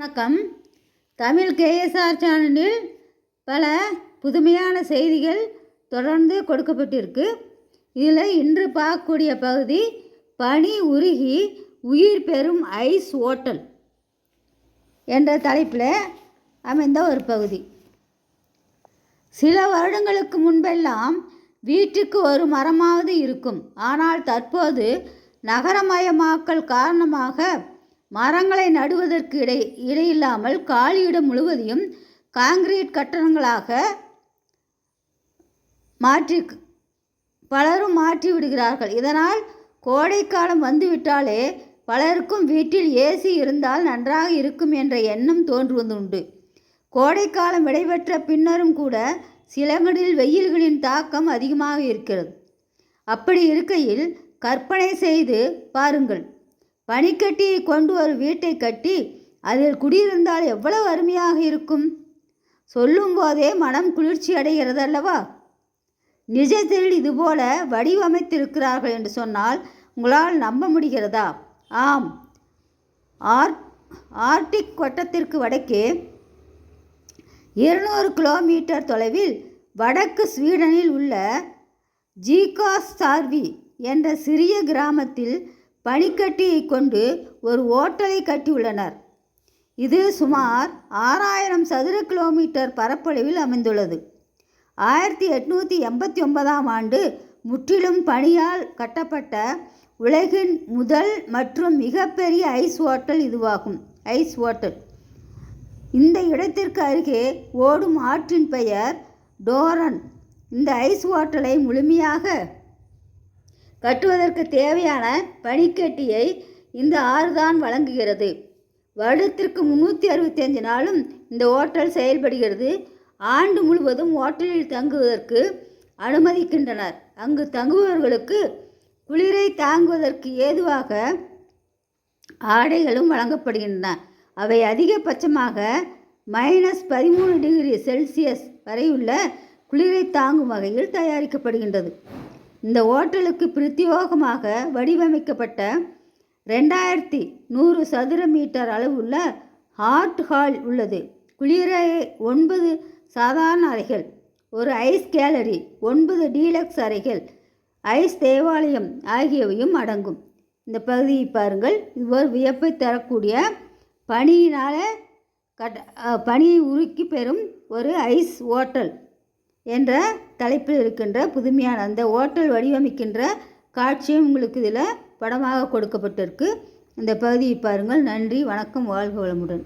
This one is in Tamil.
வணக்கம். தமிழ் கேஎஸ்ஆர் சேனலில் பல புதுமையான செய்திகள் தொடர்ந்து கொடுக்கப்பட்டிருக்கு. இதில் இன்று பார்க்கக்கூடிய பகுதி பனி உருகி உயிர் பெறும் ஐஸ் ஓட்டல் என்ற தலைப்பில் அமைந்த ஒரு பகுதி. சில வருடங்களுக்கு முன்பெல்லாம் வீட்டுக்கு ஒரு மரமாவது இருக்கும். ஆனால் தற்போது நகரமயமாக்கல் காரணமாக மரங்களை நடுவதற்கு இடை இடையில்லாமல் காலியிடம் முழுவதையும் காங்கிரீட் கட்டணங்களாக மாற்றி பலரும் மாற்றி விடுகிறார்கள். இதனால் கோடைக்காலம் வந்துவிட்டாலே பலருக்கும் வீட்டில் ஏசி இருந்தால் நன்றாக இருக்கும் என்ற எண்ணம் தோன்றுவதுண்டு. கோடைக்காலம் விடைபெற்ற பின்னரும் கூட சிலங்களில் வெயில்களின் தாக்கம் அதிகமாக இருக்கிறது. அப்படி இருக்கையில் கற்பனை செய்து பாருங்கள். பனிக்கட்டியை கொண்டு ஒரு வீட்டை கட்டி அதில் குடியிருந்தால் எவ்வளவு அருமையாக இருக்கும்? சொல்லும்போதே மனம் குளிர்ச்சி அடைகிறது அல்லவா நிஜத்தில் இதுபோல வடிவமைத்திருக்கிறார்கள் என்று சொன்னால் உங்களால் நம்ப முடிகிறதா? ஆம். ஆர் ஆர்டிக் வட்டத்திற்கு வடக்கே இருநூறு கிலோமீட்டர் தொலைவில் வடக்கு ஸ்வீடனில் உள்ள ஜீகாஸ்தார்வி என்ற சிறிய கிராமத்தில் பனிக்கட்டியை கொண்டு ஒரு ஓட்டலை கட்டியுள்ளனர். இது சுமார் ஆறாயிரம் சதுர கிலோமீட்டர் பரப்பளவில் அமைந்துள்ளது. ஆயிரத்தி எட்நூற்றி எண்பத்தி ஒன்பதாம் ஆண்டு முற்றிலும் பனியால் கட்டப்பட்ட உலகின் முதல் மற்றும் மிகப்பெரிய ஐஸ் ஓட்டல் இதுவாகும். Ice hotel. இந்த இடத்திற்கு அருகே ஓடும் ஆற்றின் பெயர் டோரன். இந்த ஐஸ் ஓட்டலை முழுமையாக கட்டுவதற்கு தேவையான பனிக்கட்டியை இந்த ஆறு தான் வழங்குகிறது. வருடத்திற்கு முந்நூற்றி அறுபத்தஞ்சு நாளும் இந்த ஓட்டல் செயல்படுகிறது. ஆண்டு முழுவதும் ஓட்டலில் தங்குவதற்கு அனுமதிக்கின்றனர். அங்கு தங்குபவர்களுக்கு குளிரை தாங்குவதற்கு ஏதுவாக ஆடைகளும் வழங்கப்படுகின்றன. அவை அதிகபட்சமாக மைனஸ் பதிமூணு டிகிரி செல்சியஸ் வரையுள்ள குளிரை தாங்கும் வகையில் தயாரிக்கப்படுகின்றது. இந்த ஓட்டலுக்கு பிரத்யோகமாக வடிவமைக்கப்பட்ட ரெண்டாயிரத்தி நூறு சதுர மீட்டர் அளவுள்ள ஹார்ட் ஹால் உள்ளது. குளிரை ஒன்பது சாதாரண அறைகள் ஒரு ஐஸ் கேலரி ஒன்பது டீலக்ஸ் அறைகள் ஐஸ் தேவாலயம் ஆகியவையும் அடங்கும். இந்த பகுதியை பாருங்கள். இது ஒரு வியப்பை தரக்கூடிய பனியினால் கட் பனியை உருக்கி பெறும் ஒரு ஐஸ் ஓட்டல். என்ற தலைப்பில் இருக்கின்ற புதுமையான அந்த ஓட்டல் வடிவமைக்கின்ற காட்சியும் உங்களுக்கு இதில் படமாக கொடுக்கப்பட்டிருக்கு. இந்த பகுதியை பாருங்கள். நன்றி வணக்கம் வாழ்க வளமுடன்.